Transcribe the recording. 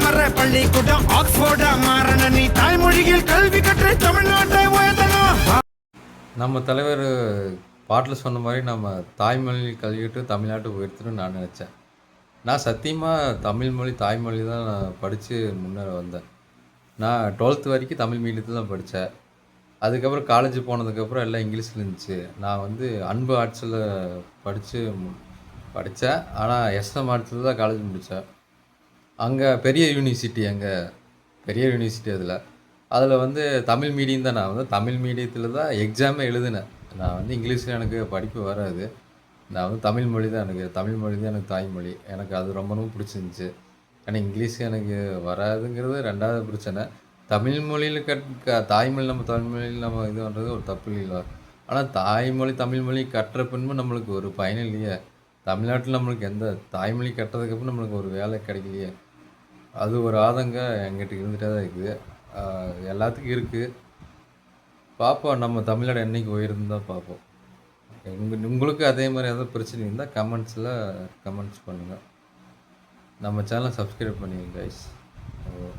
உத்தமர பள்ளிக்கூடம் ஆக்ஸ்போர்ட மாறன நீ தாய்மொழியில் கல்வி கற்று தமிழ்நாட்டை உயர்த்தணும் நம்ம தலைவர் பாட்டில் சொன்ன மாதிரி நம்ம தாய்மொழி கல்விட்டு தமிழ்நாட்டை உயர்த்தணும்னு நான் நினச்சேன். நான் சத்தியமாக தமிழ் மொழி தாய்மொழி தான் நான் படித்து முன்னேற வந்தேன். நான் டுவெல்த் வரைக்கும் தமிழ் மீடியத்தில் தான் படித்தேன் அதுக்கப்புறம் காலேஜ் போனதுக்கப்புறம் எல்லாம் இங்கிலீஷில் இருந்துச்சு. நான் வந்து அன்பு ஆர்ட்ஸில் படித்து படித்தேன் ஆனால் எஸ்எம் ஆர்ட்ஸில் தான் காலேஜ் முடித்தேன் அங்கே பெரிய யூனிவர்சிட்டி அங்கே பெரிய யூனிவர்சிட்டி அதில். அதில் வந்து தமிழ் மீடியம் தான். நான் வந்து தமிழ் மீடியத்தில் தான் எக்ஸாமே எழுதினேன். நான் வந்து இங்கிலீஷில் எனக்கு படிப்பு வராது. நான் வந்து தமிழ் மொழி தான் எனக்கு தமிழ் மொழி தான் எனக்கு தாய்மொழி எனக்கு அது ரொம்பவும் பிடிச்சிருந்துச்சி. ஆனால் இங்கிலீஷ் எனக்கு வராதுங்கிறது ரெண்டாவது பிரச்சனை. தமிழ் மொழியில் கட் க- தாய்மொழி நம்ம தமிழ் மொழியில் நம்ம இது பண்ணுறது ஒரு தப்பு இல்லை ஆனால் தாய்மொழி தமிழ் மொழி கற்ற பின்பு நம்மளுக்கு ஒரு பயன் இல்லையே. தமிழ்நாட்டில் நம்மளுக்கு எந்த தாய்மொழி கற்றதுக்கப்புறம் நம்மளுக்கு ஒரு வேலை கிடைக்கலையே. அது ஒரு ஆதங்கம் எங்கிட்ட இருந்துகிட்டே தான் இருக்குது. எல்லாத்துக்கும் இருக்குது பார்ப்போம் நம்ம தமிழ்நாடு என்னைக்கு உயர்ந்தால் பார்ப்போம் எங்கள் உங்களுக்கு அதே மாதிரி ஏதாவது பிரச்சனை இருந்தால் கமெண்ட்ஸில் கமெண்ட்ஸ் பண்ணுங்கள் நம்ம சேனலை சப்ஸ்கிரைப் பண்ணிடுங்க கைஸ் ஓ.